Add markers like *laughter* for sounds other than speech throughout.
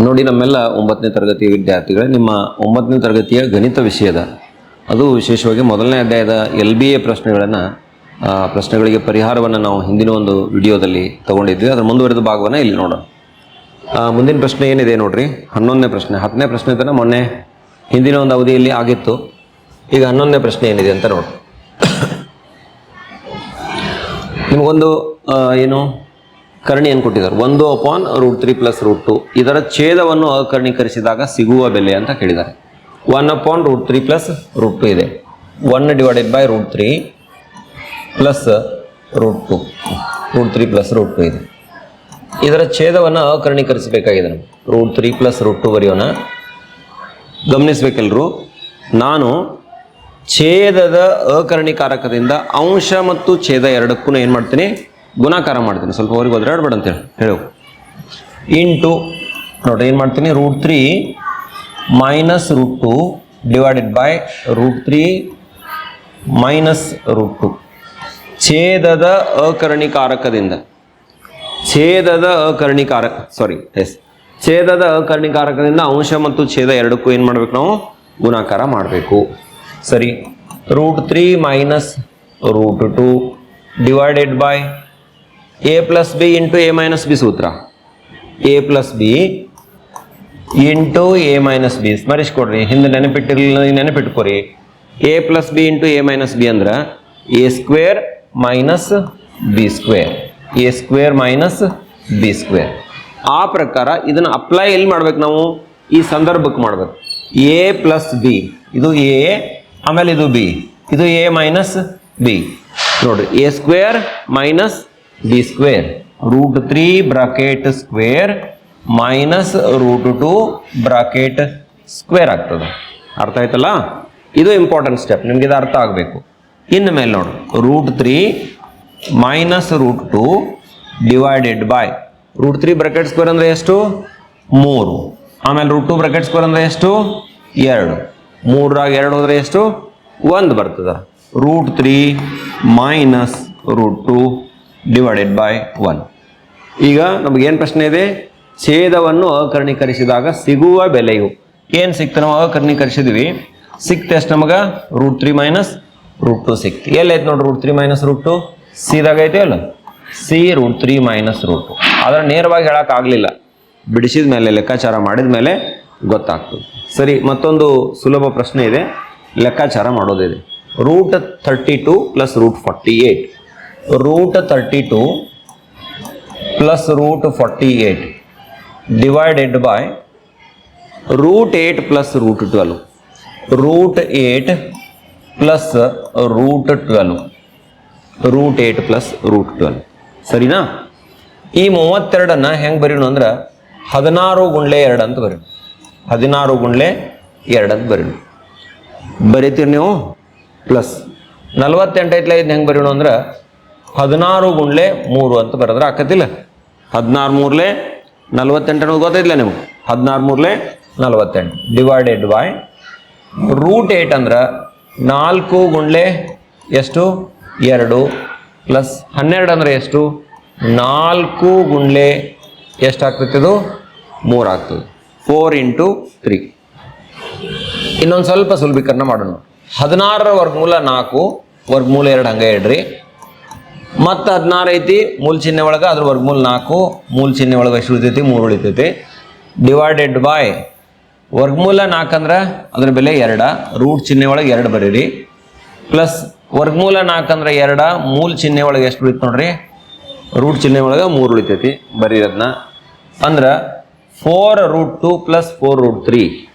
ನೋಡಿ, ನಮ್ಮೆಲ್ಲ ಒಂಬತ್ತನೇ ತರಗತಿಯ ವಿದ್ಯಾರ್ಥಿಗಳೇ, ನಿಮ್ಮ ಒಂಬತ್ತನೇ ತರಗತಿಯ ಗಣಿತ ವಿಷಯದ, ಅದು ವಿಶೇಷವಾಗಿ ಮೊದಲನೇ ಅಧ್ಯಾಯದ ಎಲ್ ಬಿ ಎ ಪ್ರಶ್ನೆಗಳನ್ನು ಪ್ರಶ್ನೆಗಳಿಗೆ ಪರಿಹಾರವನ್ನು ನಾವು ಹಿಂದಿನ ಒಂದು ವಿಡಿಯೋದಲ್ಲಿ ತಗೊಂಡಿದ್ವಿ. ಅದರ ಮುಂದುವರೆದ ಭಾಗವನ್ನು ಇಲ್ಲಿ ನೋಡೋಣ. ಮುಂದಿನ ಪ್ರಶ್ನೆ ಏನಿದೆ ನೋಡ್ರಿ? ಹನ್ನೊಂದನೇ ಪ್ರಶ್ನೆ. ಹತ್ತನೇ ಪ್ರಶ್ನೆ ತನಕ ಮೊನ್ನೆ ಹಿಂದಿನ ಒಂದು ಅವಧಿಯಲ್ಲಿ ಆಗಿತ್ತು. ಈಗ ಹನ್ನೊಂದನೇ ಪ್ರಶ್ನೆ ಏನಿದೆ ಅಂತ ನೋಡಿ. *coughs* ನಿಮಗೊಂದು ಏನು ಕರ್ಣಿಯನ್ನು ಕೊಟ್ಟಿದ್ದಾರೆ. ಒಂದು upon root three plus root two ಇದರ ಛೇದವನ್ನು ಅಕರ್ಣೀಕರಿಸಿದಾಗ ಸಿಗುವ ಬೆಲೆ ಅಂತ ಕೇಳಿದ್ದಾರೆ. One upon root three plus root two ಇದೆ. One divided by root three plus root two root three plus root two ಇದೆ. ಇದರ ಛೇದವನ್ನು ಅಕರ್ಣೀಕರಿಸಬೇಕಾಗಿದೆ ನಮ್ಗೆ. Root three plus root two ಬರೆಯೋಣ. ಗಮನಿಸಬೇಕೆಲ್ಲರೂ ನಾನು ಛೇದದ ಅಕರ್ಣೀಕಾರಕದಿಂದ ಅಂಶ ಮತ್ತು ಛೇದ ಎರಡಕ್ಕೂ ಏನು ಮಾಡ್ತೀನಿ? ಗುಣಾಕಾರ ಮಾಡ್ತೀನಿ. ಸ್ವಲ್ಪ ಅವ್ರಿಗೆ ಒದರಾಡ್ಬೇಡ ಅಂತೇಳಿ ಹೇಳು. ಇಂಟು ನೋಡ್ರಿ ಏನು ಮಾಡ್ತೀನಿ? Root three minus root two divided by root three minus root two ಛೇದದ ಅಕರ್ಣಿಕಾರಕದಿಂದ. ಛೇದದ ಅಕರ್ಣಿಕಾರಕ ಸಾರಿ ಎಸ್ ಛೇದದ ಅಕರ್ಣಿಕಾರಕದಿಂದ ಅಂಶ ಮತ್ತು ಛೇದ ಎರಡಕ್ಕೂ ಏನು ಮಾಡಬೇಕು ನಾವು? ಗುಣಾಕಾರ ಮಾಡಬೇಕು. ಸರಿ. Root three minus root two divided by A plus B into A minus B ಸೂತ್ರ A plus B into A minus B ಸ್ಮರಿಸ್ಕೊಡ್ರಿ. ಹಿಂದೆ ನೆನಪಿಟ್ಟಿರಲಿಲ್ಲ ನೆನಪಿಟ್ಕೊರಿ. A plus B into A minus B ಅಂದ್ರೆ A square minus B square A square minus B square ಆ ಪ್ರಕಾರ ಇದನ್ನು apply ಎಲ್ಲಿ ಮಾಡ್ಬೇಕು ನಾವು? ಈ ಸಂದರ್ಭಕ್ಕೆ ಮಾಡ್ಬೇಕು. ಎ ಪ್ಲಸ್ ಬಿ ಇದು ಎ ಆಮೇಲೆ ಇದು ಬಿ ಇದು ಎ ಮೈನಸ್ ಬಿ ನೋಡ್ರಿ. A square minus B square root three bracket square minus root two bracket square ಆಗ್ತದೆ. ಅರ್ಥ ಆಯ್ತಲ್ಲ? ಇದು ಇಂಪಾರ್ಟೆಂಟ್ ಸ್ಟೆಪ್ ನಿಮ್ಗೆ ಇದು ಅರ್ಥ ಆಗಬೇಕು. ಇನ್ನು ಮೇಲೆ ನೋಡು. Root three minus root two divided by root three bracket square ಅಂದರೆ ಎಷ್ಟು? ಮೂರು. ಆಮೇಲೆ ರೂಟ್ ಟು ಬ್ರಾಕೆಟ್ ಸ್ಕ್ವೇರ್ ಅಂದರೆ ಎಷ್ಟು? ಎರಡು. ಮೂರಾಗ ಎರಡು ಹೋದರೆ ಎಷ್ಟು? ಒಂದು ಬರ್ತದೆ. Root three minus root two divided by one ಈಗ ನಮಗೇನು ಪ್ರಶ್ನೆ ಇದೆ? ಛೇದವನ್ನು ಅಕರ್ಣೀಕರಿಸಿದಾಗ ಸಿಗುವ ಬೆಲೆಯು? ಏನು ಸಿಕ್ತ ನಾವು ಅಕರ್ಣೀಕರಿಸಿದ್ವಿ? ಸಿಕ್ತು ಎಷ್ಟು ನಮಗೆ? Root three minus root two ಸಿಕ್ತು. ಎಲ್ಲೈತೆ ನೋಡಿ root three minus root two ಸಿದಾಗ ಐತೆ ಅಲ್ಲ? C root three minus root two ಆದರೆ ನೇರವಾಗಿ ಹೇಳೋಕ್ಕಾಗಲಿಲ್ಲ ಬಿಡಿಸಿದ ಮೇಲೆ ಲೆಕ್ಕಾಚಾರ ಮಾಡಿದ ಮೇಲೆ ಗೊತ್ತಾಗ್ತದೆ ಸರಿ ಮತ್ತೊಂದು ಸುಲಭ ಪ್ರಶ್ನೆ ಇದೆ. ಲೆಕ್ಕಾಚಾರ ಮಾಡೋದಿದೆ. Root thirty two plus root forty eight two plus root forty eight divided by root eight plus root twelve root eight plus root twelve root eight plus root twelve ಸರಿನಾ? ಈ ಮೂವತ್ತೆರಡನ್ನು ಹೆಂಗೆ ಬರೆಯೋಣ ಅಂದ್ರೆ ಹದಿನಾರು ಗುಂಡ್ಲೆ ಎರಡು ಅಂತ ಬರೀಣು ಹದಿನಾರು ಗುಂಡ್ಲೆ ಎರಡು ಅಂತ ಬರೀಣು ಬರೀತೀರಿ ನೀವು? ಪ್ಲಸ್ ನಲ್ವತ್ತೆಂಟು ಐತ್ಲ ಇದು ಹೆಂಗೆ ಬರೀಣು ಅಂದ್ರೆ ಹದಿನಾರು ಗುಂಡ್ಲೆ ಮೂರು ಅಂತ ಬರೆದ್ರೆ ಆಕತಿಲ್ಲ. ಹದಿನಾರು ಮೂರ್ಲೆ ನಲ್ವತ್ತೆಂಟು ಅನ್ನೋದು ಗೊತ್ತೈತಿಲ್ಲ ನಿಮ್ಗೆ? ಹದಿನಾರು ಮೂರ್ಲೆ ನಲ್ವತ್ತೆಂಟು ಡಿವೈಡೆಡ್ ಬೈ ರೂಟ್ ಏಟ್ ಅಂದ್ರೆ ನಾಲ್ಕು ಗುಂಡ್ಲೆ ಎಷ್ಟು? ಎರಡು ಪ್ಲಸ್ ಹನ್ನೆರಡು ಅಂದರೆ ಎಷ್ಟು? ನಾಲ್ಕು ಗುಂಡ್ಲೆ ಎಷ್ಟಾಗ್ತೈತೆ ಅದು ಮೂರು ಆಗ್ತದೆ. ಫೋರ್ ಇಂಟು ತ್ರೀ ಇನ್ನೊಂದು ಸ್ವಲ್ಪ ಸುಲಭೀಕರಣ ಮಾಡೋಣ. ಹದಿನಾರರ ವರ್ಗಮೂಲ ನಾಲ್ಕು ವರ್ಗಮೂಲ ಎರಡು ಹಂಗೆ ಇಡ್ರಿ ಮತ್ತು ಹದಿನಾರು ಐತಿ, ಮೂಲ ಚಿಹ್ನೆ ಒಳಗೆ ಅದ್ರ ವರ್ಗಮೂಲ ನಾಲ್ಕು, ಮೂಲ ಚಿಹ್ನೆ ಒಳಗೆ ಎಷ್ಟು ಉಳಿತೈತಿ? ಮೂರು ಉಳಿತೈತಿ. ಡಿವೈಡೆಡ್ ಬೈ ವರ್ಗಮೂಲ ನಾಲ್ಕು ಅಂದ್ರೆ ಅದ್ರ ಬೆಲೆ ಎರಡ ರೂಟ್ ಚಿಹ್ನೆ ಒಳಗೆ ಎರಡು ಬರೀರಿ. ಪ್ಲಸ್ ವರ್ಗಮೂಲ ನಾಲ್ಕು ಅಂದ್ರೆ ಎರಡ, ಮೂಲ ಚಿಹ್ನೆ ಒಳಗೆ ಎಷ್ಟು ಉಳಿತು ನೋಡ್ರಿ? ರೂಟ್ ಚಿಹ್ನೆ ಒಳಗೆ ಮೂರು ಉಳಿತೈತಿ ಬರೀರಿ ಅದನ್ನ ಅಂದ್ರೆ four root two plus four root three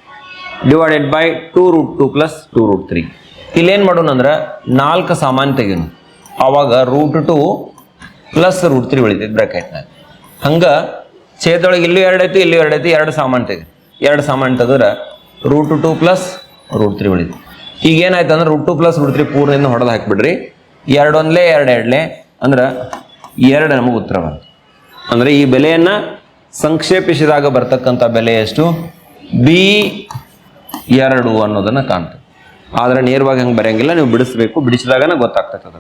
divided by two root two plus two root three ಇಲ್ಲೇನು ಮಾಡೋಣ ಅಂದ್ರೆ ನಾಲ್ಕು ಸಾಮಾನ್ಯ ತೆಗೀನು. ಆವಾಗ root two plus root three ಉಳಿತೈತಿ ಬ್ರಾಕೆಟ್ನಾಗ ಹಂಗೆ ಛೇದೊಳಗೆ ಇಲ್ಲೂ ಎರಡು ಐತಿ, ಇಲ್ಲೂ ಎರಡು ಐತಿ, ಎರಡು ಸಾಮಾನು ತೆಗೆ ಎರಡು ಸಾಮಾನು ತೆಗೆದ್ರೆ root two plus root three ಉಳಿತು. ಈಗ ಏನಾಯ್ತು ಅಂದ್ರೆ root two plus root three ಪೂರ್ಣದಿಂದ ಹೊಡೆದು ಹಾಕಿಬಿಡ್ರಿ. ಎರಡು ಒಂದ್ಲೆ ಎರಡು ಎರಡ್ಲೆ ಅಂದ್ರೆ ಎರಡು ನಮಗೆ ಉತ್ತರ ಬಂತು. ಅಂದರೆ ಈ ಬೆಲೆಯನ್ನು ಸಂಕ್ಷೇಪಿಸಿದಾಗ ಬರ್ತಕ್ಕಂಥ ಬೆಲೆ ಎಷ್ಟು? ಬಿ ಎರಡು ಅನ್ನೋದನ್ನು ಕಾಣ್ತದೆ. ಆದರೆ ನೇರವಾಗಿ ಹಂಗೆ ಬರೆಯಂಗಿಲ್ಲ, ನೀವು ಬಿಡಿಸ್ಬೇಕು. ಬಿಡಿಸಿದಾಗನೇ ಗೊತ್ತಾಗ್ತದೆ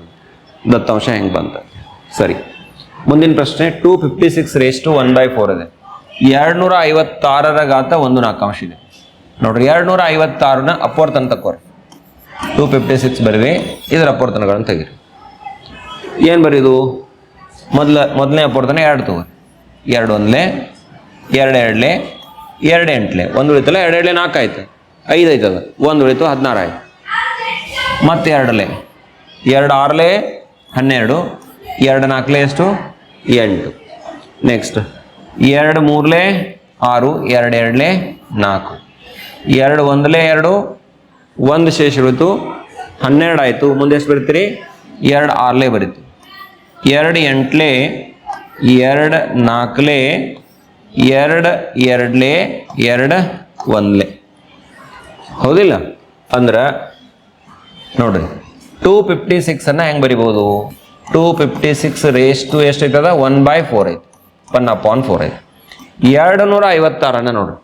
ದತ್ತಾಂಶ ಹೆಂಗೆ ಬಂತ? ಸರಿ. ಮುಂದಿನ ಪ್ರಶ್ನೆ two fifty six raise to one by four ಇದೆ. ಎರಡ್ನೂರ ಐವತ್ತಾರರ ಗಾತ ಒಂದು ನಾಲ್ಕಾಂಶ ಇದೆ. ನೋಡ್ರಿ ಎರಡ್ನೂರ ಐವತ್ತಾರನ ಅಪವರ್ತನ ತಕೋರಿ ಟೂ ಫಿಫ್ಟಿ ಸಿಕ್ಸ್ ಬರೀರಿ ಇದರ ಅಪವರ್ತನಗಳನ್ನು ತೆಗೀರಿ. ಏನು ಬರೀದು ಮೊದಲ, ಮೊದಲನೇ ಅಪವರ್ತನ ಎರಡು ತಗೋರಿ. ಎರಡು ಒಂದ್ಲೆ, ಎರಡು ಎರಡ್ಲೆ, ಎರಡು ಎಂಟ್ಲೆ. ಒಂದು ಉಳಿತಲ್ಲ, ಎರಡು ಎರಡ್ಲೆ ನಾಲ್ಕು ಆಯ್ತು. ಐದು ಆಯ್ತದ ಒಂದು ಉಳಿತು ಹದಿನಾರು ಆಯ್ತು. ಮತ್ತೆ ಎರಡಲೆ. ಎರಡು ಆರ್ಲೆ ಹನ್ನೆರಡು, ಎರಡು ನಾಲ್ಕಲೇ ಎಷ್ಟು? ಎಂಟು. ನೆಕ್ಸ್ಟ್ ಎರಡು ಮೂರಲೆ ಆರು, ಎರಡು ಎರಡಲೇ ನಾಲ್ಕು. ಎರಡು ಒಂದಲೇ ಎರಡು, ಒಂದು ಶೇಷ ಉಳಿತು ಹನ್ನೆರಡು ಆಯಿತು. ಮುಂದೆ ಎಷ್ಟು ಬರೀತೀರಿ? ಎರಡು ಆರಲೇ ಬರೀತು. ಎರಡು ಎಂಟಲೇ, ಎರಡು ನಾಲ್ಕಲೇ, ಎರಡು ಎರಡಲೇ, ಎರಡು ಒಂದಲೇ. ಹೌದಿಲ್ಲ? ಅಂದ್ರೆ, ನೋಡ್ರಿ. ಟೂ ಫಿಫ್ಟಿ ಸಿಕ್ಸ್ ಅನ್ನ ಹೆಂಗೆ ಬರಿಬೋದು? Two fifty six raise to ಎಷ್ಟು ಐತದ? ಒನ್ ಬೈ ಫೋರ್ ಐತಿ. ಒನ್ ಅಪಾನ್ ಫೋರ್ ಐತಿ. ಎರಡು ನೂರ ಐವತ್ತಾರನ್ನ ನೋಡ್ರಿ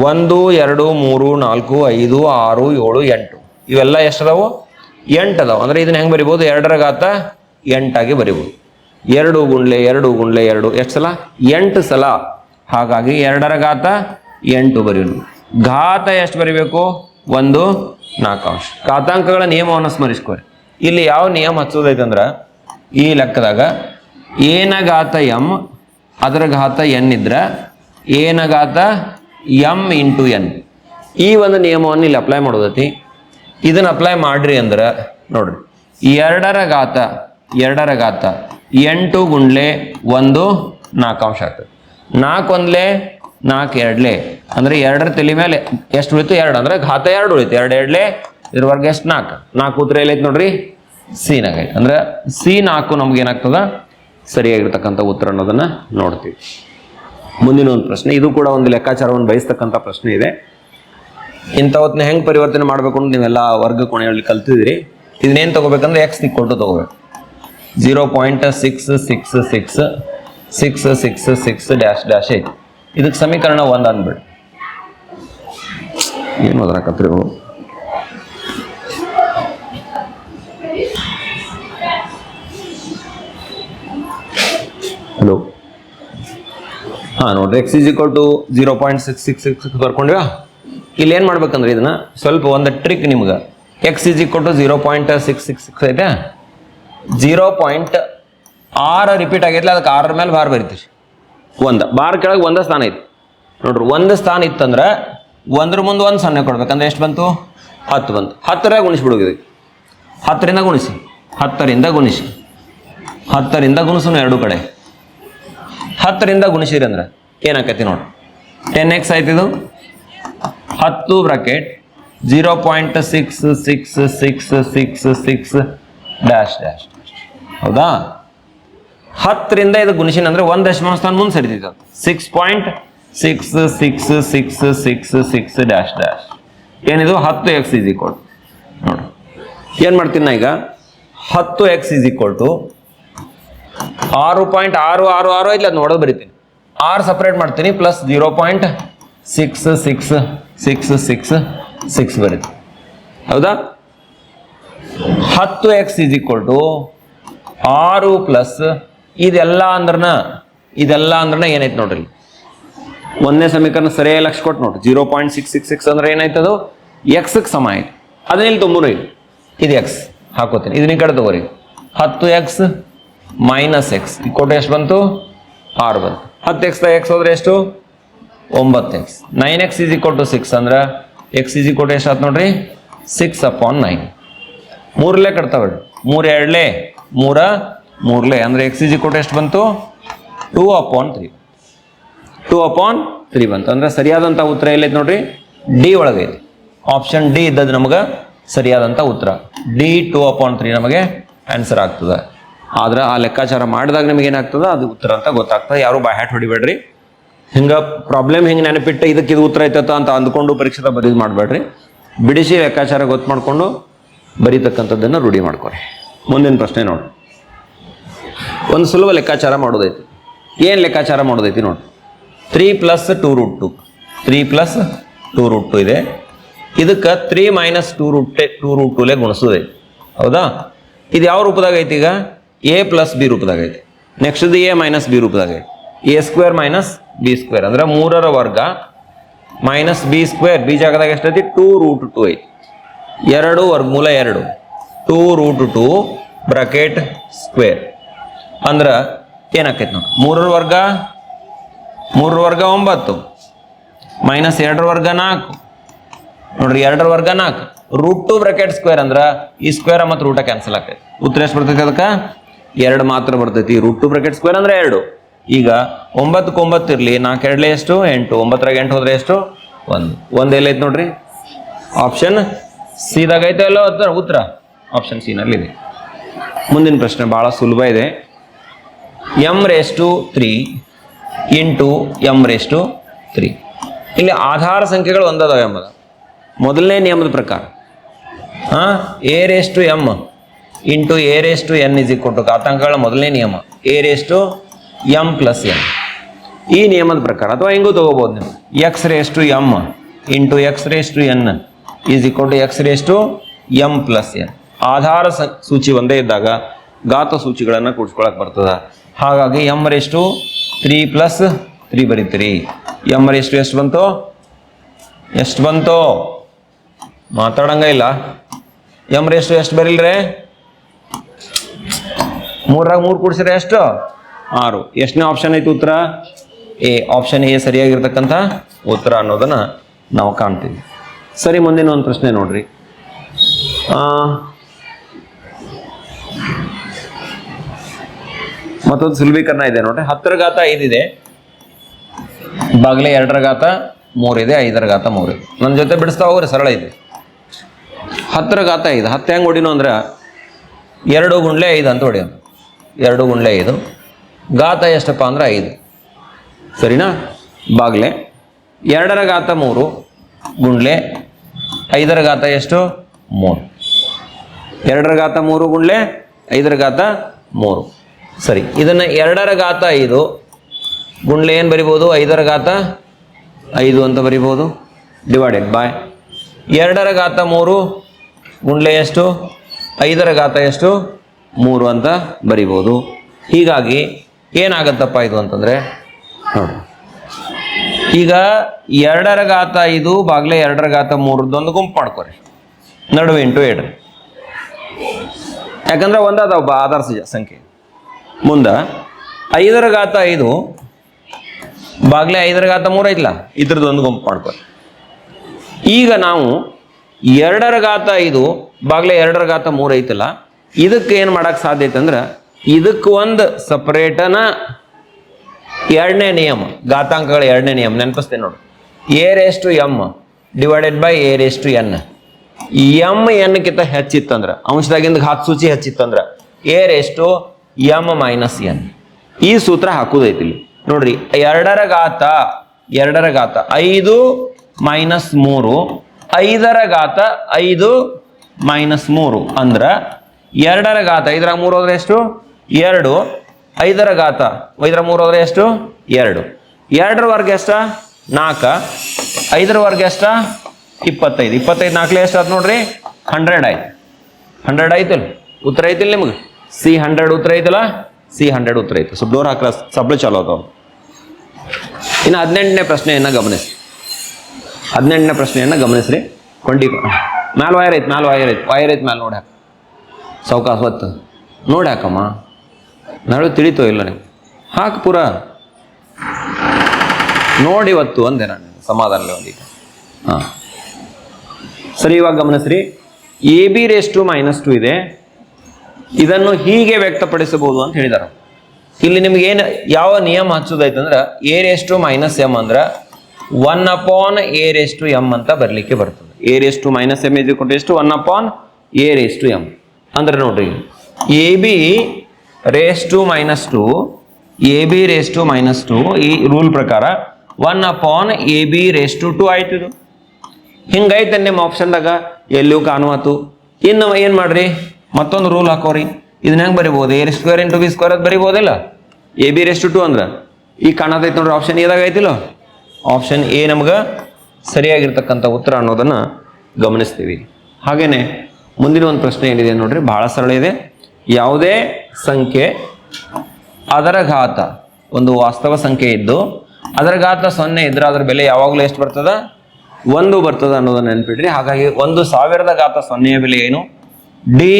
ಒಂದು, ಎರಡು, ಮೂರು, ನಾಲ್ಕು, ಐದು, ಆರು, ಏಳು, ಎಂಟು. ಇವೆಲ್ಲ ಎಷ್ಟದಾವು? ಎಂಟು ಅದಾವ ಅಂದ್ರೆ ಇದನ್ನ ಹೆಂಗೆ ಬರಿಬೋದು? ಎರಡರ ಘಾತ ಎಂಟಾಗಿ ಬರಿಬೋದು. ಎರಡು ಗುಂಡ್ಲೆ ಎರಡು ಗುಂಡ್ಲೆ ಎರಡು. ಎಷ್ಟು ಸಲ? ಎಂಟು ಸಲ. ಹಾಗಾಗಿ ಎರಡರ ಘಾತ ಎಂಟು ಬರೆಯೋಣ ಘಾತ ಎಷ್ಟು ಬರಿಬೇಕು? ಒಂದು ನಾಲ್ಕಾಂಶ ಘಾತಾಂಕಗಳ ನಿಯಮವನ್ನು ಸ್ಮರಿಸ್ಕೊರಿ. ಇಲ್ಲಿ ಯಾವ ನಿಯಮ ಹಚ್ಚೋದೈತಂದ್ರ, ಈ ಲೆಕ್ಕದಾಗ ಏನ ಘಾತ ಎಂ ಅದರ ಘಾತ ಎನ್ ಇದ್ರ ಏನ ಘಾತ ಎಂ ಇಂಟು ಎನ್. ಈ ಒಂದು ನಿಯಮವನ್ನು ಇಲ್ಲಿ ಅಪ್ಲೈ ಮಾಡೋದೈತಿ. ಇದನ್ನು ಅಪ್ಲೈ ಮಾಡ್ರಿ ಅಂದ್ರೆ, ನೋಡ್ರಿ ಎರಡರ ಘಾತ ಎರಡರ ಘಾತ ಎಂಟು ಗುಂಡ್ಲೆ ಒಂದು ನಾಲ್ಕಾಂಶ ಆಗ್ತದೆ. ನಾಲ್ಕು ಒಂದ್ಲೆ, ನಾಲ್ಕು ಎರಡ್ಲೆ, ಅಂದ್ರೆ ಎರಡರ ತಲೆ ಮೇಲೆ ಎಷ್ಟು ಉಳಿತು? ಎರಡು, ಅಂದ್ರೆ ಘಾತ ಎರಡು ಉಳಿತು. ಎರಡು ಎರಡ್ಲೆ ಇದ್ರವರೆಗೆ ಎಷ್ಟು? ನಾಲ್ಕು. ನಾಲ್ಕು ಉತ್ತರ ಎಲ್ಲೈತೆ ನೋಡ್ರಿ. ಸಿ ಆಗೈತೆ ಅಂದ್ರೆ ಸಿ ನಾಲ್ಕು ನಮ್ಗೆ ಏನಾಗ್ತದ? ಸರಿಯಾಗಿರ್ತಕ್ಕಂಥ ಉತ್ತರ ಅನ್ನೋದನ್ನ ನೋಡ್ತೀವಿ. ಮುಂದಿನ ಒಂದು ಪ್ರಶ್ನೆ. ಇದು ಕೂಡ ಒಂದು ಲೆಕ್ಕಾಚಾರವನ್ನು ಬಯಸ್ತಕ್ಕಂಥ ಪ್ರಶ್ನೆ ಇದೆ. ಇಂಥವತ್ನ ಹೆಂಗೆ ಪರಿವರ್ತನೆ ಮಾಡಬೇಕು ಅಂತ ನೀವೆಲ್ಲ ವರ್ಗ ಕೋಣೆಯಲ್ಲಿ ಕಲ್ತಿದ್ದೀರಿ. ಇದನ್ನೇನು ತಗೋಬೇಕಂದ್ರೆ ಎಕ್ಸ್ ಕೊಟ್ಟು ತಗೋಬೇಕು. Zero point six six six six six six dash dash ಐತಿ ಇದಕ್ಕೆ ಸಮೀಕರಣ ಒಂದು ಅಂದ್ಬಿಡಿ. ಏನು ಓದ್ರಾಕತ್ರಿ ಹಾಂ ನೋಡ್ರಿ X is equal to zero point six six six six ಇಲ್ಲಿ ಏನು ಮಾಡ್ಬೇಕಂದ್ರೆ ಇದನ್ನ ಸ್ವಲ್ಪ ಒಂದು ಟ್ರಿಕ್ ನಿಮ್ಗೆ. X is equal to zero point six six six ಐತೆ? ಜೀರೋ ಪಾಯಿಂಟ್ ಆರು ರಿಪೀಟ್ ಆಗೈತಿ ಅದಕ್ಕೆ ಆರರ ಮೇಲೆ ಬಾರ್ ಬರಿತೀರಿ ಒಂದು. ಬಾರ್ ಕೆಳಗೆ ಒಂದು ಸ್ಥಾನ ಐತಿ. ನೋಡ್ರಿ, ಒಂದು ಸ್ಥಾನ ಇತ್ತಂದ್ರೆ ಒಂದ್ರ ಮುಂದೆ ಒಂದು ಸೊನ್ನೆ ಕೊಡ್ಬೇಕಂದ್ರೆ ಎಷ್ಟು ಬಂತು? ಹತ್ತು ಬಂತು. ಹತ್ತರ ಗುಣಿಸ್ಬಿಡೋದು ಹತ್ತರಿಂದ ಗುಣಿಸಿ. ಹತ್ತರಿಂದ ಗುಣಿಸಿ. ಹತ್ತರಿಂದ ಗುಣಿಸೋಣ ಎರಡು ಕಡೆ. ಹತ್ತರಿಂದ ಗುಣಿಸಿರಿ ಅಂದ್ರೆ ಏನಾಕೈತಿ ನೋಡಿ. ಟೆನ್ ಎಕ್ಸ್ ಆಯ್ತಿದು ಹತ್ತು bracket zero point six six six six six dash dash ಹೌದಾ? ಹತ್ತರಿಂದ ಇದು ಗುಣಿಸಿನ ಅಂದ್ರೆ ಒಂದು ದಶಮಾಂಶ ಸ್ಥಾನ ಮುಂದೆ ಸರಿತೈತೆ six point six six six six six dash dash ಏನಿದು? ಹತ್ತು ಎಕ್ಸ್ ಈಸ್ ಈಕ್ವಲ್ ನೋಡಿ. ಏನು ಮಾಡ್ತೀನಿ ನಾ ಈಗ? ಹತ್ತು ಎಕ್ಸ್ ಈಸ್ ಈಕ್ವಲ್ ಟು ಆರು ಪಾಯಿಂಟ್ ಆರು ಆರು ಆರು ಇಲ್ಲ ಅದು ನೋಡೋದು ಬರೀತೀನಿ. ಆರು ಸಪ್ರೇಟ್ ಮಾಡ್ತೀನಿ plus zero point six six six six six ಬರೀತಿ ಹೌದಾ? ಹತ್ತು ಎಕ್ಸ್ ಇಸ್ ಈಕ್ವಲ್ ಟು ಆರು ಪ್ಲಸ್ ಇದೆಲ್ಲ ಅಂದ್ರನ ಇದೆಲ್ಲ ಅಂದ್ರನ ಏನೈತೆ ನೋಡ್ರಿ. ಒಂದನೇ ಸಮೀಕರಣ ಸರಿಯಾಗಿ ಲಕ್ಷ ಕೊಟ್ಟು ನೋಡ್ರಿ. Zero point six six six ಅಂದ್ರೆ ಏನಾಯ್ತದು ಎಕ್ಸ್ಗೆ ಸಮ ಆಯ್ತು. ಅದನ್ನ ಇಲ್ಲಿ ತುಂಬ ಇದು ಎಕ್ಸ್ ಹಾಕೋತೀನಿ. ಇದನ್ನ ಕಡೆ ತಗೋರಿ ಹತ್ತು ಎಕ್ಸ್ ಮೈನಸ್ ಎಕ್ಸ್ ಕೊಟ್ಟು ಎಷ್ಟು ಬಂತು? ಆರು ಬಂತು. ಹತ್ತು ಎಕ್ಸ್ ಎಕ್ಸ್ ಹೋದ್ರೆ ಎಷ್ಟು? ಒಂಬತ್ತು ಎಕ್ಸ್ ನೈನ್ ಎಕ್ಸ್ ಈಸ್ ಕೊಟ್ಟು ಸಿಕ್ಸ್ ಅಂದ್ರೆ ಎಕ್ಸ್ ಈಸ್ ಕೊಟ್ಟು ಎಷ್ಟು ಆಯ್ತು ನೋಡ್ರಿ? ಸಿಕ್ಸ್ ಅಪಾನ್ ನೈನ್ ಮೂರಲೇ ಕಟ್ತಾವೆ ಮೂರು ಎರಡ್ಲೆ, ಮೂರ ಮೂರ್ಲೆ. ಅಂದ್ರೆ ಎಕ್ಸ್ ಈಸ್ ಕೊಟ್ಟು ಎಷ್ಟು ಬಂತು? Two upon three two upon three ಬಂತು. ಅಂದ್ರೆ ಸರಿಯಾದಂಥ ಉತ್ತರ ಎಲ್ಲೈತೆ ನೋಡ್ರಿ? ಡಿ ಒಳಗೈತಿ ಆಪ್ಷನ್ ಡಿ ಇದ್ದದ್ದು ನಮಗೆ ಸರಿಯಾದಂಥ ಉತ್ತರ. ಡಿ ಟೂ ಅಪಾನ್ ತ್ರೀ ನಮಗೆ ಆನ್ಸರ್ ಆಗ್ತದೆ. ಆದ್ರೆ ಆ ಲೆಕ್ಕಾಚಾರ ಮಾಡಿದಾಗ ನಿಮಗೆ ಏನಾಗ್ತದೆ? ಅದು ಉತ್ತರ ಅಂತ ಗೊತ್ತಾಗ್ತದೆ. ಯಾರು ಬಾಯ್ ಹ್ಯಾಟ್ ಹೊಡಿಬೇಡ್ರಿ. ಹಿಂಗೆ ಪ್ರಾಬ್ಲಮ್ ಹಿಂಗೆ ನೆನಪಿಟ್ಟು ಇದಕ್ಕೆ ಇದು ಉತ್ತರ ಐತತ್ತ ಅಂತ ಅಂದ್ಕೊಂಡು ಪರೀಕ್ಷೆದ ಬರೀದು ಮಾಡಬೇಡ್ರಿ. ಬಿಡಿಸಿ ಲೆಕ್ಕಾಚಾರ ಗೊತ್ತು ಮಾಡಿಕೊಂಡು ಬರೀತಕ್ಕಂಥದ್ದನ್ನು ರೂಢಿ ಮಾಡ್ಕೊರಿ. ಮುಂದಿನ ಪ್ರಶ್ನೆ ನೋಡಿ. ಒಂದು ಸುಲಭ ಲೆಕ್ಕಾಚಾರ ಮಾಡೋದೈತಿ. ಏನು ಲೆಕ್ಕಾಚಾರ ಮಾಡೋದೈತಿ ನೋಡಿ. Three plus two root two three plus two root two ಇದೆ. ಇದಕ್ಕೆ three minus two root two root ಟೂಲೆ ಗುಣಿಸೋದೈತಿ. ಹೌದಾ? ಇದು ಯಾವ ರೂಪದಾಗ ಐತಿ ಈಗ? ಎ ಪ್ಲಸ್ ಬಿ ರೂಪದಾಗ ಐತಿ. ನೆಕ್ಸ್ಟ್ ಎ ಮೈನಸ್ ಬಿ ರೂಪದಾಗ ಐತಿ. A square minus B square ಅಂದ್ರೆ ಮೂರರ ವರ್ಗ ಮೈನಸ್ ಬಿ ಸ್ಕ್ವೇರ್ ಬಿ ಜಾಗದಾಗ ಎಷ್ಟೈತಿ? ಟೂ ರೂಟ್ ಟು ಐತಿ. ಎರಡು ವರ್ಗಮೂಲ ಎರಡು. Two root two bracket square ಅಂದ್ರೆ ಏನಾಕೈತಿ ನೋಡಿ? ಮೂರರ ವರ್ಗ ಮೂರರ ವರ್ಗ ಒಂಬತ್ತು. ಮೈನಸ್ ಎರಡರ ವರ್ಗ ನಾಲ್ಕು. ನೋಡ್ರಿ, ಎರಡರ ವರ್ಗ ನಾಲ್ಕು. ರೂಟ್ ಟು ಬ್ರಕೆಟ್ ಸ್ಕ್ವೇರ್ ಅಂದ್ರೆ ಈ ಸ್ಕ್ವೇರ್ ಮತ್ತು ರೂಟ ಕ್ಯಾನ್ಸಲ್ ಆಕೈತಿ ಉತ್ತರ ಎಷ್ಟು ಬರ್ತೈತಿ ಅದಕ್ಕೆ? ಎರಡು ಮಾತ್ರ ಬರ್ತೈತಿ ರೂಟ್ ಟು ಬ್ರಕೆಟ್ ಸ್ಕ್ವೇರ್ ಅಂದ್ರೆ ಎರಡು. ಈಗ ಒಂಬತ್ತಕ್ಕೆ ಒಂಬತ್ತು ಇರಲಿ, ನಾಲ್ಕು ಎರಡಲೇ ಎಷ್ಟು? ಎಂಟು. ಒಂಬತ್ತರಾಗ ಎಂಟು ಹೋದ್ರೆ ಎಷ್ಟು? ಒಂದು. ಒಂದು ಎಲ್ಲೈತೆ ನೋಡ್ರಿ? ಆಪ್ಷನ್ ಸಿದಾಗ ಐತೆ ಅಲ್ಲೋ ಉತ್ತರ. ಉತ್ತರ ಆಪ್ಷನ್ ಸಿನಲ್ಲಿದೆ ಮುಂದಿನ ಪ್ರಶ್ನೆ ಭಾಳ ಸುಲಭ ಇದೆ. M raise to three into M raise to three ಇಲ್ಲಿ ಆಧಾರ ಸಂಖ್ಯೆಗಳು ಒಂದದಾವೆ ಎಂಬುದು ಮೊದಲನೇ ನಿಯಮದ ಪ್ರಕಾರ ಹಾಂ A raise to M into A raise to N is equal to ಘಾತಾಂಕಗಳ ಮೊದಲನೇ ನಿಯಮ. A raise to M plus N ಈ ನಿಯಮದ ಪ್ರಕಾರ, ಅಥವಾ ಹೆಂಗೂ ತಗೋಬೋದು ನೀವು? X raise to M into X raise to N is equal to X raise to M plus N ಆಧಾರ ಸೂಚಿ ಒಂದೇ ಇದ್ದಾಗ ಘಾತ ಸೂಚಿಗಳನ್ನು ಕೂಡಿಸ್ಕೊಳಕ್ಕೆ ಬರ್ತದ. ಹಾಗಾಗಿ M raise to three plus three ಬರೀತೀರಿ M raise to ಎಷ್ಟು ಬಂತು? ಎಷ್ಟು ಬಂತು? ಮಾತಾಡಂಗ ಇಲ್ಲ. ಎಂ ರೇಸ್ ಟು ಎಷ್ಟು ಬರಿಲ್ರಿ? ಮೂರಾಗ ಮೂರು ಕೂಡಿಸಿದ್ರೆ ಎಷ್ಟು? ಆರು. ಎಷ್ಟನೇ ಆಪ್ಷನ್ ಐತಿ ಉತ್ತರ? ಎ ಆಪ್ಷನ್ ಎ ಸರಿಯಾಗಿರ್ತಕ್ಕಂಥ ಉತ್ತರ ಅನ್ನೋದನ್ನ ನಾವು ಕಾಣ್ತೀವಿ. ಸರಿ, ಮುಂದಿನ ಒಂದು ಪ್ರಶ್ನೆ ನೋಡ್ರಿ. ಮತ್ತೊಂದು ಸುಲಭೀಕರಣ ಇದೆ ನೋಡ್ರಿ. ಹತ್ತರ ಘಾತ ಐದಿದೆ ಬಾಗಿಲೆ ಎರಡರ ಘಾತ ಮೂರಿದೆ ಐದರ ಘಾತ ಮೂರಿದೆ ನನ್ನ ಜೊತೆ ಬಿಡಿಸ್ತಾ ಹೋಗ್ರಿ, ಸರಳ ಇದೆ. ಹತ್ತರ ಘಾತ ಐದು. ಹತ್ತು ಹೆಂಗೆ ಹೊಡಿನೋ ಅಂದ್ರೆ ಎರಡು ಗುಂಡ್ಲೆ ಐದು ಅಂತ ಹೊಡೆಯೋಣ ಎರಡು ಗುಂಡ್ಲೆ ಐದು. ಗಾತ ಎಷ್ಟಪ್ಪ ಅಂದ್ರೆ ಐದು. ಸರಿನಾ? ಬಾಗ್ಲೆ. ಎರಡರ ಗಾತ ಮೂರು, ಗುಂಡ್ಲೆ. ಐದರ ಗಾತ ಎಷ್ಟು? ಮೂರು. ಎರಡರ ಗಾತ ಮೂರು, ಗುಂಡ್ಲೆ. ಐದರ ಘಾತ ಮೂರು. ಸರಿ, ಇದನ್ನು ಎರಡರ ಗಾತ ಐದು, ಗುಂಡ್ಲೆ ಏನು ಬರಿಬೋದು? ಐದರ ಗಾತ ಐದು ಅಂತ ಬರಿಬೋದು. ಡಿವೈಡೆಡ್ ಬಾಯ್ ಎರಡರ ಗಾತ ಮೂರು, ಗುಂಡ್ಲೆ ಎಷ್ಟು? ಐದರ ಘಾತ ಎಷ್ಟು? ಮೂರು ಅಂತ ಬರಿಬೋದು. ಹೀಗಾಗಿ ಏನಾಗತ್ತಪ್ಪ ಇದು ಅಂತಂದರೆ? ಈಗ ಎರಡರ ಘಾತ ಐದು ಬಾಗ್ಲೆ ಎರಡರ ಘಾತ ಮೂರದ್ದೊಂದು ಗುಂಪು ಮಾಡ್ಕೊರಿ. ನಡುವೆ ಇಂಟು ಏಡ್ರಿ ಯಾಕಂದ್ರೆ ಒಂದಾದವ ಆಧಾರ ಸ- ಸಂಖ್ಯೆ. ಮುಂದ ಐದರ ಘಾತ ಐದು ಬಾಗ್ಲೆ ಐದರ ಘಾತ ಮೂರು ಐತ್ಲ? ಇದ್ರದ್ದು ಒಂದು ಗುಂಪು ಮಾಡ್ಕೊರಿ. ಈಗ ನಾವು ಎರಡರ ಘಾತ ಐದು ಬಾಗ್ಲೆ ಎರಡರ ಘಾತ ಮೂರು ಐತಲ್ಲ? ಇದಕ್ಕೆ ಏನು ಮಾಡಕ್ಕೆ ಸಾಧ್ಯ ಐತಂದ್ರೆ ಇದಕ್ಕೆ ಒಂದು ಸಪ್ರೇಟನ ಎರಡನೇ ನಿಯಮ, ಘಾತಾಂಕಗಳ ಎರಡನೇ ನಿಯಮ, ನೆನಪಿಸ್ತೇನೆ ನೋಡು. A raise to M divided by A raise to N M ಎನ್ಕಿಂತ ಹೆಚ್ಚಿತ್ತಂದ್ರೆ, ಅಂಶದಾಗಿಂದ ಘಾತ್ ಸೂಚಿ ಹೆಚ್ಚಿತ್ತಂದ್ರ ಏರ್ ಎಷ್ಟು ಎಂ ಮೈನಸ್ ಎನ್ ಈ ಸೂತ್ರ ಹಾಕುದೈತಿ ನೋಡ್ರಿ, ಎರಡರ ಘಾತ ಎರಡರ ಘಾತ ಐದು ಮೈನಸ್ ಮೂರು, ಐದರ ಘಾತ ಐದು ಮೈನಸ್ ಮೂರು ಅಂದ್ರ ಎರಡರ ಘಾತ, ಐದರ ಮೂರು ಹೋದ್ರೆ ಎಷ್ಟು? ಎರಡು. ಐದರ ಘಾತ, ಐದರ ಮೂರು ಹೋದ್ರೆ ಎಷ್ಟು? ಎರಡು. ಎರಡರ ವರ್ಗ ಎಷ್ಟ? ನಾಲ್ಕ. ವರ್ಗ ಎಷ್ಟ? ಇಪ್ಪತ್ತೈದು. ಇಪ್ಪತ್ತೈದು ನಾಲ್ಕಲೇ ಎಷ್ಟು ಆತು ನೋಡ್ರಿ? ಹಂಡ್ರೆಡ್ ಆಯ್ತು. ಹಂಡ್ರೆಡ್ ಆಯ್ತಲ್ಲ? ಉತ್ತರ ಐತಿಲ್ಲ ನಿಮ್ಗೆ? ಸಿ ಹಂಡ್ರೆಡ್ ಉತ್ತರ ಐತಲ್ಲ? ಸಿ ಹಂಡ್ರೆಡ್ ಉತ್ತರ ಐತೆ. ಸ್ವಲ್ಪ ಡೋರ್ ಹಾಕ್ರ, ಸಬ್ಳು ಚಾಲು ಅದಾವ ಇನ್ನು ಹದಿನೆಂಟನೇ ಪ್ರಶ್ನೆಯನ್ನು ಗಮನಿಸಿ. ಹದಿನೆಂಟನೇ ಪ್ರಶ್ನೆಯನ್ನು ಗಮನಿಸ್ರಿ. ಕೊಂಡಿ ಮ್ಯಾಲ್ ವೈರ್ ಐತೆ, ಮ್ಯಾಲ್ ವೈರ್ ಐತೆ. ವೈರ್ ಐತೆ ಮ್ಯಾಲ್ ನೋಡಿ ಹಾಕ ಸೌಕಾಸ್ ಹೊತ್ತು. ನೋಡಿ ಹಾಕಮ್ಮ ನಾಳೆ ತಿಳಿತೋ ಇಲ್ಲ ನೀವು ಹಾಕು ಪುರ. ನೋಡಿ ಇವತ್ತು ಅಂದೆ ನಾನು ಸಮಾಧಾನ ಒಂದೀಗ. ಹಾಂ. ಸರಿ, ಇವಾಗ ಗಮನಿಸ್ರಿ. A B raise to minus two ಇದೆ. ಇದನ್ನು ಹೀಗೆ ವ್ಯಕ್ತಪಡಿಸಬಹುದು ಅಂತ ಹೇಳಿದಾರೆ. ಇಲ್ಲಿ ನಿಮ್ಗೆ ಏನು ಯಾವ ನಿಯಮ ಹಚ್ಚೋದೈತಂದ್ರೆ A raise to minus M ಅಂದ್ರೆ one upon A raise to M ಅಂತ ಬರಲಿಕ್ಕೆ ಬರ್ತದೆ. A raise to minus M is ಎಷ್ಟು? One upon A raise to M. ಅಂದ್ರೆ ನೋಡ್ರಿ A B raise to minus two A B raise to minus two ಈ rule ಪ್ರಕಾರ one upon A B raise to two two ಇದು. ಹಿಂಗೈತೆ ನಿಮ್ಮ ಆಪ್ಷನ್ದಾಗ ಎಲ್ಲೂ ಕಾಣುವತ್ತು. ಇನ್ನು ಏನು ಮಾಡ್ರಿ? ಮತ್ತೊಂದು ರೂಲ್ ಹಾಕೋರಿ. ಇದನ್ನ ಹೆಂಗೆ ಬರಿಬೋದು? A square into b square ಅದು ಬರಿಬೋದಿಲ್ಲ? ಎ ಬಿ ರೇಸ್ ಟು ಅಂದ್ರೆ. ಈಗ ಕಾಣತೈತೆ ನೋಡ್ರಿ ಆಪ್ಷನ್ ಎದಾಗ ಐತಿಲ್ಲ? ಆಪ್ಷನ್ ಎ ನಮ್ಗೆ ಸರಿಯಾಗಿರ್ತಕ್ಕಂಥ ಉತ್ತರ ಅನ್ನೋದನ್ನು ಗಮನಿಸ್ತೀವಿ. ಹಾಗೇನೆ ಮುಂದಿನ ಒಂದು ಪ್ರಶ್ನೆ ಏನಿದೆ ನೋಡ್ರಿ, ಬಹಳ ಸರಳ ಇದೆ. ಯಾವುದೇ ಸಂಖ್ಯೆ ಅದರ ಘಾತ, ಒಂದು ವಾಸ್ತವ ಸಂಖ್ಯೆ ಇದ್ದು, ಅದರ ಘಾತ ಸೊನ್ನೆ ಇದ್ರೆ ಅದರ ಬೆಲೆ ಯಾವಾಗಲೂ ಎಷ್ಟು ಬರ್ತದ? ಒಂದು ಬರ್ತದ ಅನ್ನೋದನ್ನ ನೆನ್ಪಿಡ್ರಿ. ಹಾಗಾಗಿ ಒಂದು ಸಾವಿರದ ಘಾತ ಸೊನ್ನೆಯ ಬೆಲೆ ಏನು? ಡಿ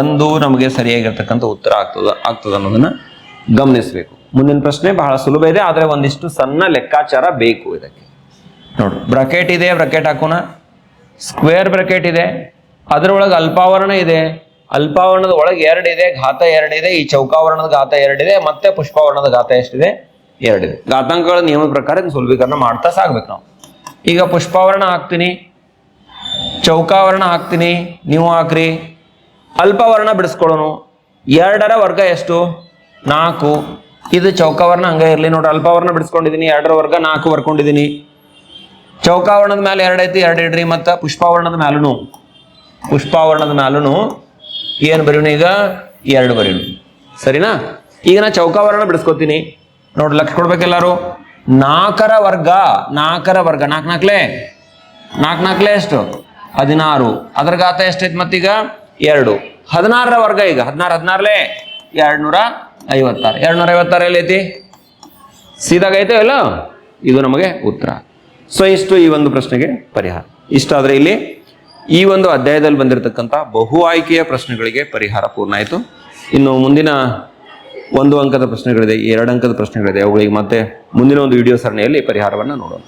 ಒಂದು ನಮಗೆ ಸರಿಯಾಗಿರ್ತಕ್ಕಂಥ ಉತ್ತರ ಆಗ್ತದ ಆಗ್ತದ ಅನ್ನೋದನ್ನ ಗಮನಿಸಬೇಕು. ಮುಂದಿನ ಪ್ರಶ್ನೆ ಬಹಳ ಸುಲಭ ಇದೆ, ಆದರೆ ಒಂದಿಷ್ಟು ಸಣ್ಣ ಲೆಕ್ಕಾಚಾರ ಬೇಕು ಇದಕ್ಕೆ. ನೋಡು ಬ್ರಕೆಟ್ ಇದೆ ಬ್ರಕೆಟ್ ಹಾಕೋಣ. ಸ್ಕ್ವೇರ್ ಬ್ರಕೆಟ್ ಇದೆ. ಅದರೊಳಗೆ ಅಲ್ಪಾವರಣ ಇದೆ. ಅಲ್ಪಾವರಣದ ಒಳಗೆ ಎರಡಿದೆ ಘಾತ ಎರಡಿದೆ ಈ ಚೌಕಾವರಣದ ಘಾತ ಎರಡಿದೆ ಮತ್ತೆ ಪುಷ್ಪಾವರಣದ ಘಾತ ಎಷ್ಟಿದೆ? ಎರಡಿದೆ ಘಾತಾಂಕಗಳ ನಿಯಮದ ಪ್ರಕಾರ ಸುಲಭೀಕರಣ ಮಾಡ್ತಾ ಸಾಗ್ಬೇಕು ನಾವು. ಈಗ ಪುಷ್ಪಾವರಣ ಹಾಕ್ತೀನಿ, ಚೌಕಾವರಣ ಹಾಕ್ತೀನಿ, ನೀವು ಹಾಕ್ರಿ. ಅಲ್ಪಾವರಣ ಬಿಡಿಸ್ಕೊಳ್ಳೋಣ ಎರಡರ ವರ್ಗ ಎಷ್ಟು? ನಾಲ್ಕು. ಇದು ಚೌಕಾವರ್ಣ ಹಂಗೆ ಇರಲಿ ನೋಡಿ ಅಲ್ಪಾವರಣ ಬಿಡಿಸ್ಕೊಂಡಿದ್ದೀನಿ ಎರಡರ ವರ್ಗ ನಾಲ್ಕು ಬರ್ಕೊಂಡಿದ್ದೀನಿ ಚೌಕಾವರ್ಣದ ಮೇಲೆ ಎರಡೈತಿ ಎರಡು ಇಡ್ರಿ, ಮತ್ತು ಪುಷ್ಪಾವರ್ಣದ ಮ್ಯಾಲೂ ಪುಷ್ಪಾವರ್ಣದ ಮ್ಯಾಲೂ ಏನು ಬರೀಣ ಈಗ? ಎರಡು ಬರೀಣ ಸರಿನಾ? ಈಗ ನಾ ಚೌಕಾವರಣ ಬಿಡಿಸ್ಕೊತೀನಿ. ನೋಡಿ, ಲಕ್ಷ ಕೊಡ್ಬೇಕೆಲ್ಲರೂ ನಾಲ್ಕರ ವರ್ಗ ನಾಲ್ಕರ ವರ್ಗ. ನಾಲ್ಕು ನಾಲ್ಕಲೇ ನಾಲ್ಕು ನಾಲ್ಕಲೇ ಎಷ್ಟು? ಹದಿನಾರು. ಅದರ ಗಾತ ಎಷ್ಟೈತೆ ಮತ್ತೀಗ? ಎರಡು. ಹದಿನಾರರ ವರ್ಗ ಈಗ. ಹದಿನಾರು, ಹದಿನಾರಲೆ? ಎರಡು ನೂರ ಐವತ್ತಾರು. ಎರಡು ನೂರ ಐವತ್ತಾರು ಎಲ್ಲೈತಿ? ಸೀದಾಗ ಐತೆ ಇಲ್ಲ? ಇದು ನಮಗೆ ಉತ್ತರ. ಸೊ ಇಷ್ಟು ಈ ಒಂದು ಪ್ರಶ್ನೆಗೆ ಪರಿಹಾರ. ಇಷ್ಟಾದರೆ ಇಲ್ಲಿ ಈ ಒಂದು ಅಧ್ಯಾಯದಲ್ಲಿ ಬಂದಿರತಕ್ಕಂಥ ಬಹು ಆಯ್ಕೆಯ ಪ್ರಶ್ನೆಗಳಿಗೆ ಪರಿಹಾರ ಪೂರ್ಣ ಆಯಿತು. ಇನ್ನು ಮುಂದಿನ ಒಂದು ಅಂಕದ ಪ್ರಶ್ನೆಗಳಿದೆ ಎರಡು ಅಂಕದ ಪ್ರಶ್ನೆಗಳಿದೆ. ಅವುಗಳಿಗೆ ಮತ್ತೆ ಮುಂದಿನ ಒಂದು ವಿಡಿಯೋ ಸರಣಿಯಲ್ಲಿ ಪರಿಹಾರವನ್ನು ನೋಡೋಣ.